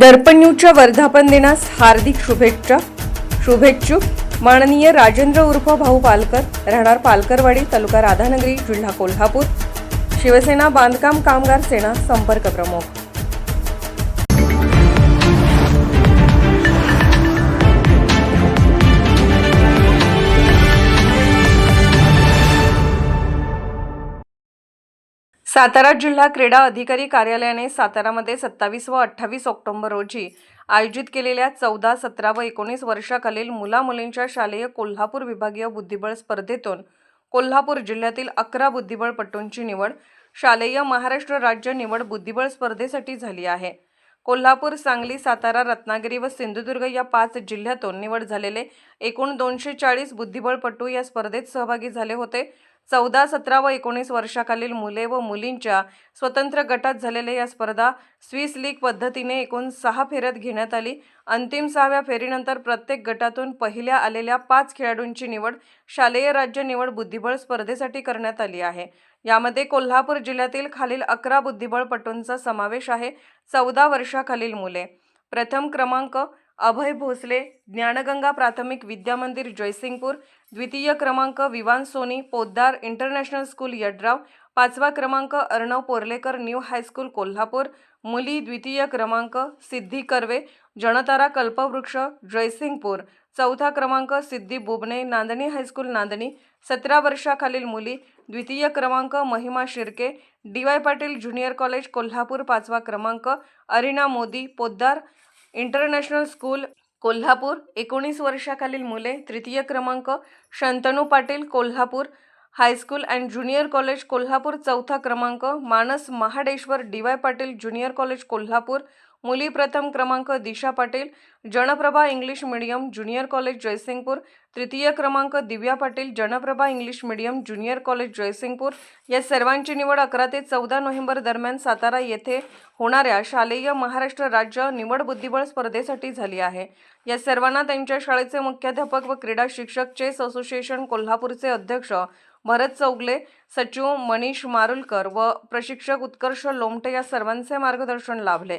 दर्पण न्यूजच्या वर्धापन दिनास हार्दिक शुभेच्छा. शुभेच्छुक माननीय राजेंद्र उर्फ भाऊ पालकर राहणार पालकरवाडी तालुका राधानगरी जिल्हा कोल्हापूर. शिवसेना बांधकाम कामगार सेना संपर्क प्रमुख. सातारा जिल्हा क्रीडा अधिकारी कार्यालयाने सातारामध्ये सत्तावीस व अठ्ठावीस ऑक्टोबर रोजी आयोजित केलेल्या चौदा सतरा व एकोणीस वर्षाखालील मुला मुलींच्या शालेय कोल्हापूर विभागीय बुद्धिबळ स्पर्धेतून कोल्हापूर जिल्ह्यातील अकरा बुद्धिबळपटूंची निवड शालेय महाराष्ट्र राज्य निवड बुद्धिबळ स्पर्धेसाठी झाली आहे. कोल्हापूर सांगली सातारा रत्नागिरी व सिंधुदुर्ग या पाच जिल्ह्यातून निवड झालेले एकूण दोनशे चाळीस बुद्धिबळपटू या स्पर्धेत सहभागी झाले होते. चौदा सतरा व एकोणीस वर्षाखालील मुले व मुलींच्या स्वतंत्र गटात झालेल्या या स्पर्धा स्विस लीग पद्धतीने एकूण सहा फेऱ्यात घेण्यात आली. अंतिम सहाव्या फेरीनंतर प्रत्येक गटातून पहिल्या आलेल्या पाच खेळाडूंची निवड शालेय राज्य निवड बुद्धिबळ स्पर्धेसाठी करण्यात आली आहे. यामध्ये कोल्हापूर जिल्ह्यातील खालील अकरा बुद्धिबळपटूंचा समावेश आहे. चौदा वर्षाखालील मुले. प्रथम क्रमांक अभय भोसले ज्ञानगंगा प्राथमिक विद्यामंदिर जयसिंगपूर द्वितीय क्रमांक विवान सोनी पोद्दार इंटरनॅशनल स्कूल यड्राव पाचवा क्रमांक Arnav Porlekar new high school Kolhapur मुली द्वितीय क्रमांक सिद्धी कर्वे जनतारा कल्पवृक्ष जयसिंगपूर चौथा क्रमांक सिद्धी बुबने नांदणी हायस्कूल नांदणी सतरा वर्षाखालील मुली द्वितीय क्रमांक Mahima Shirke D Y Patil junior college Kolhapur पाचवा क्रमांक अरिना मोदी पोद्दार इंटरनॅशनल स्कूल कोल्हापूर एकोणीस वर्षाखालील मुले तृतीय क्रमांक Shantanu Patil Kolhapur high school and junior college Kolhapur चौथा क्रमांक Manas Mahadeshwar D Y Patil junior college Kolhapur मुली प्रथम क्रमांक Disha Patil Janprabha English medium junior college Jaysingpur तृतीय क्रमांक Divya Patil Janprabha English medium junior college Jaysingpur. या सर्वांची निवड अकरा ते चौदा नोव्हेंबर दरम्यान सातारा येथे होणाऱ्या शालेय महाराष्ट्र राज्य निवड बुद्धिबळ स्पर्धेसाठी झाली आहे. या सर्वांना त्यांच्या शाळेचे मुख्याध्यापक व क्रीडा शिक्षक चेस असोसिएशन कोल्हापूरचे अध्यक्ष भरत चौगले सचिव मनीष मारुलकर व प्रशिक्षक उत्कर्ष लोमटे या सर्वांचे मार्गदर्शन लाभले.